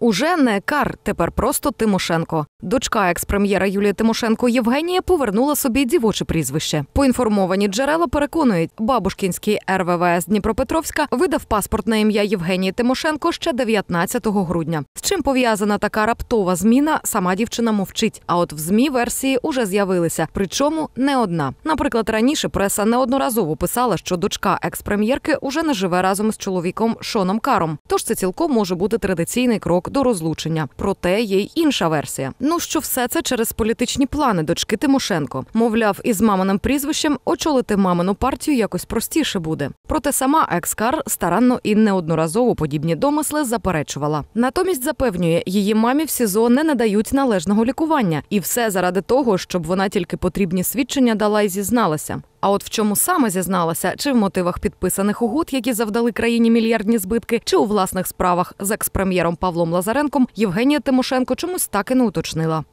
Уже не Кар, тепер просто Тимошенко. Дочка екс-прем'єра Юлії Тимошенко Євгенія повернула собі дівоче прізвище. Поінформовані джерела переконують, бабушкінський РВВС Дніпропетровська видав паспорт на ім'я Євгенії Тимошенко ще 19 грудня. З чим пов'язана така раптова зміна, сама дівчина мовчить. А от в змі версії уже з'явилися, причому не одна. Наприклад, раніше преса неодноразово писала, що дочка екс-прем'єрки уже не живе разом з чоловіком Шоном Каром. Тож це цілком може бути традиційний крок до розлучення. Проте є й інша версія. Ну що все це через політичні плани дочки Тимошенко. Мовляв, із маминим прізвищем очолити мамину партію якось простіше буде. Проте сама екс-кар старанно і неодноразово подібні домисли заперечувала. Натомість запевнює, її мамі в СІЗО не надають належного лікування, і все заради того, щоб вона тільки потрібні свідчення дала і зізналася. А от в чому саме зізналася, чи в мотивах підписаних угод, які завдали країні мільярдні збитки, чи у власних справах з екс-прем'єром Павлом Лазаренком, Євгенія Тимошенко чомусь так і не уточнила.